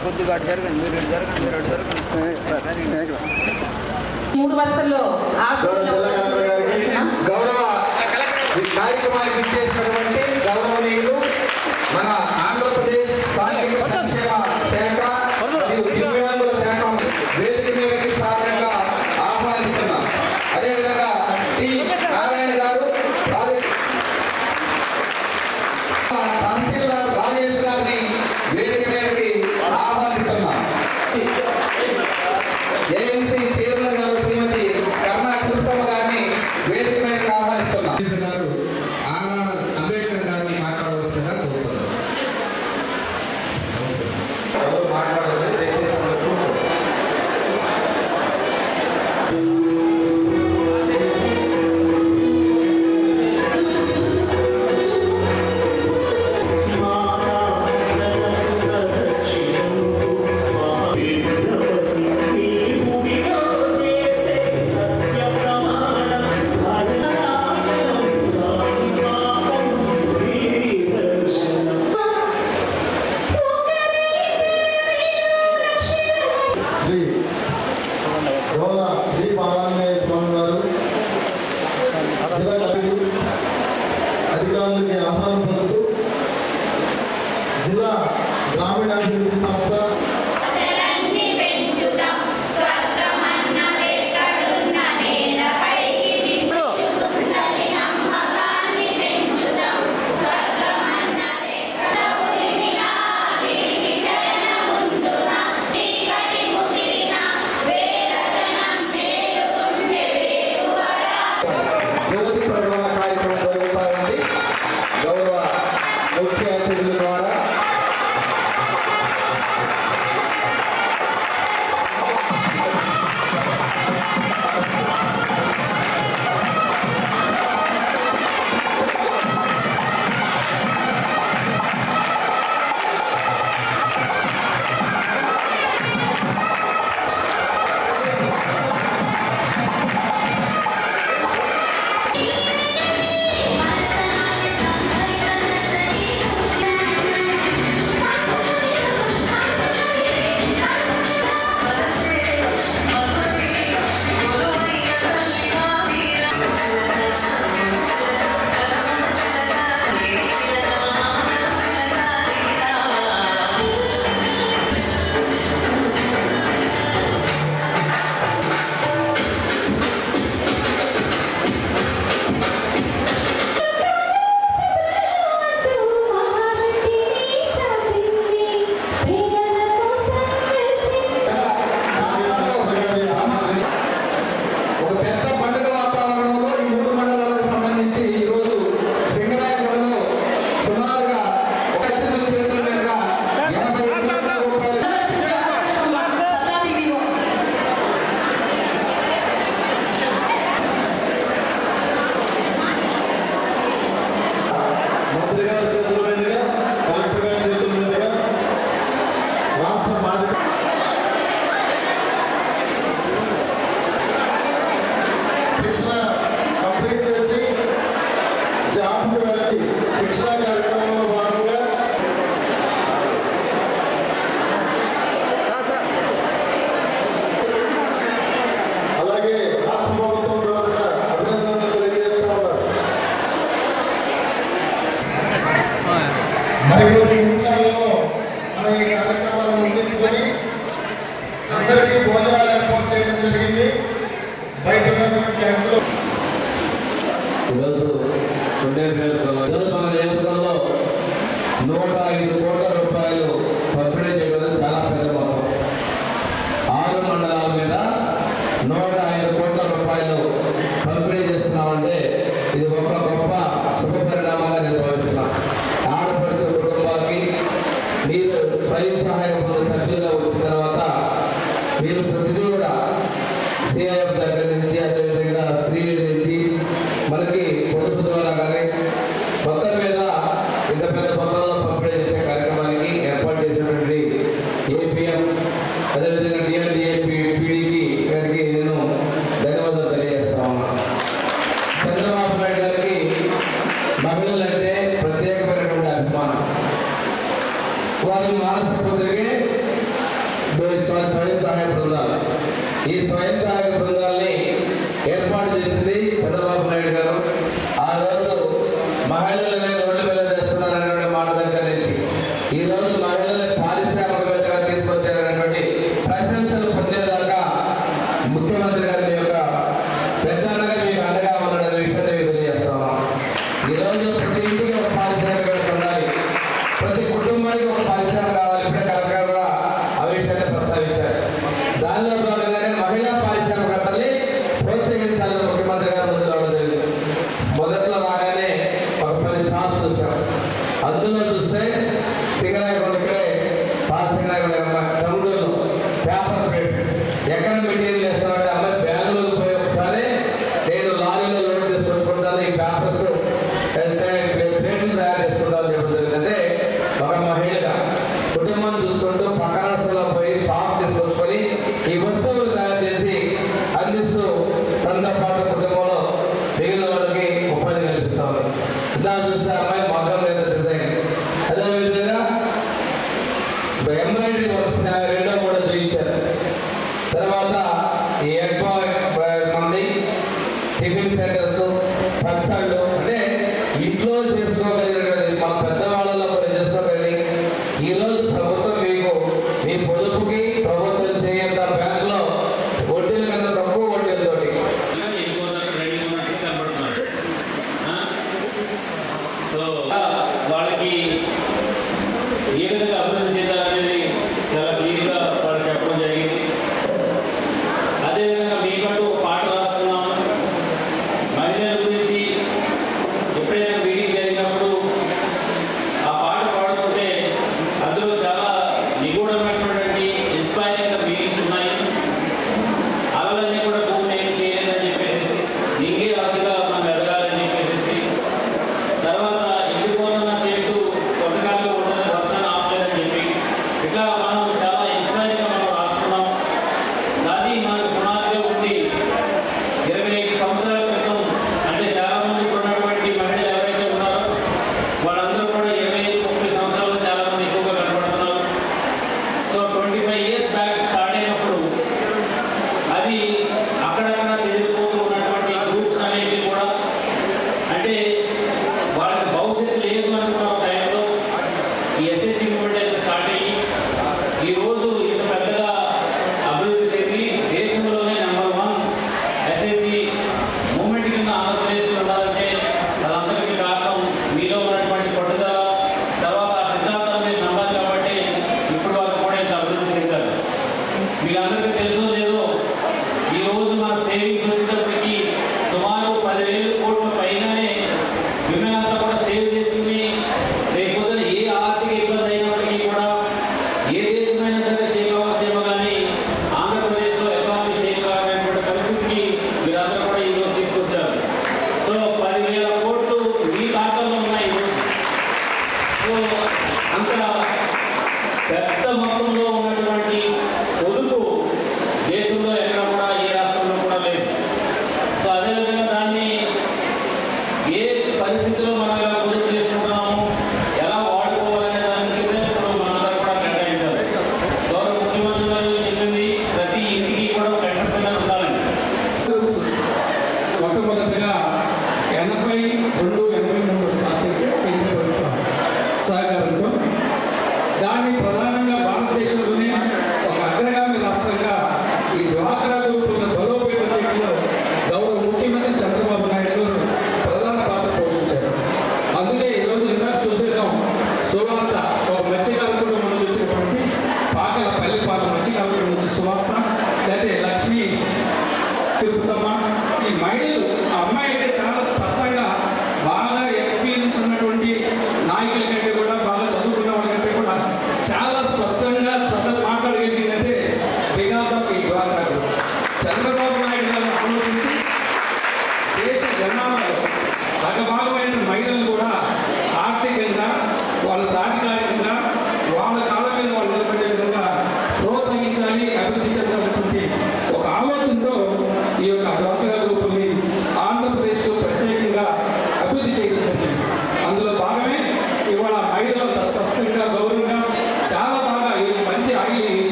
కొద్దిగా జరగండి మీరు జరగండి మీరు జరగండి మూడు వర్షాల్లో గౌరవ కార్యక్రమానికి ఇచ్చేసినటువంటి గౌరవనీయులు మన ఆంధ్రప్రదేశ్ నూట ఐదు కోట్ల రూపాయలు పంపిణీ చేయడం చాలా పెద్ద మొత్తం ఆరు మండలాల మీద నూట ఐదు కోట్ల రూపాయలు పంపిణీ చేస్తున్నామంటే ఇది ఒక గొప్ప శుభపరిణామంగా నేను భావిస్తున్నాను. ఆడపడిచే కుటుంబానికి మీరు స్వయం సహాయ సభ్యులుగా వచ్చిన తర్వాత మీరు ప్రతిదీ కూడా సిఐఎఫ్ దగ్గర మహిళలంటే ప్రత్యేకమైనటువంటి అభిమానం. వారి మానసిక స్వయం సహాయ బృందాలు ఈ స్వయం సహాయ బృందాలు పరిణామాన్ని చూసుకుంటూ పక్క రాష్ట్రాల్లో పోయి స్టాక్ తీసుకొచ్చుకొని ఈ వస్తువులు తయారు చేసి అందిస్తూ తనతో పాటు కుటుంబంలో మిగిలిన వాళ్ళకి ఉపాధి కల్పిస్తాము ఇలా చూస్తే అమ్మాయి మగ్గం లేదా డిజైన్ అదేవిధంగా ఎంబ్రాయిడరీ వర్క్స్ రెండో కూడా చూపించారు. తర్వాత ఎగ్ మంది టిఫిన్ సెంటర్స్ పచ్చళ్ళు Viene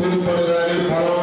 కూలి కానీ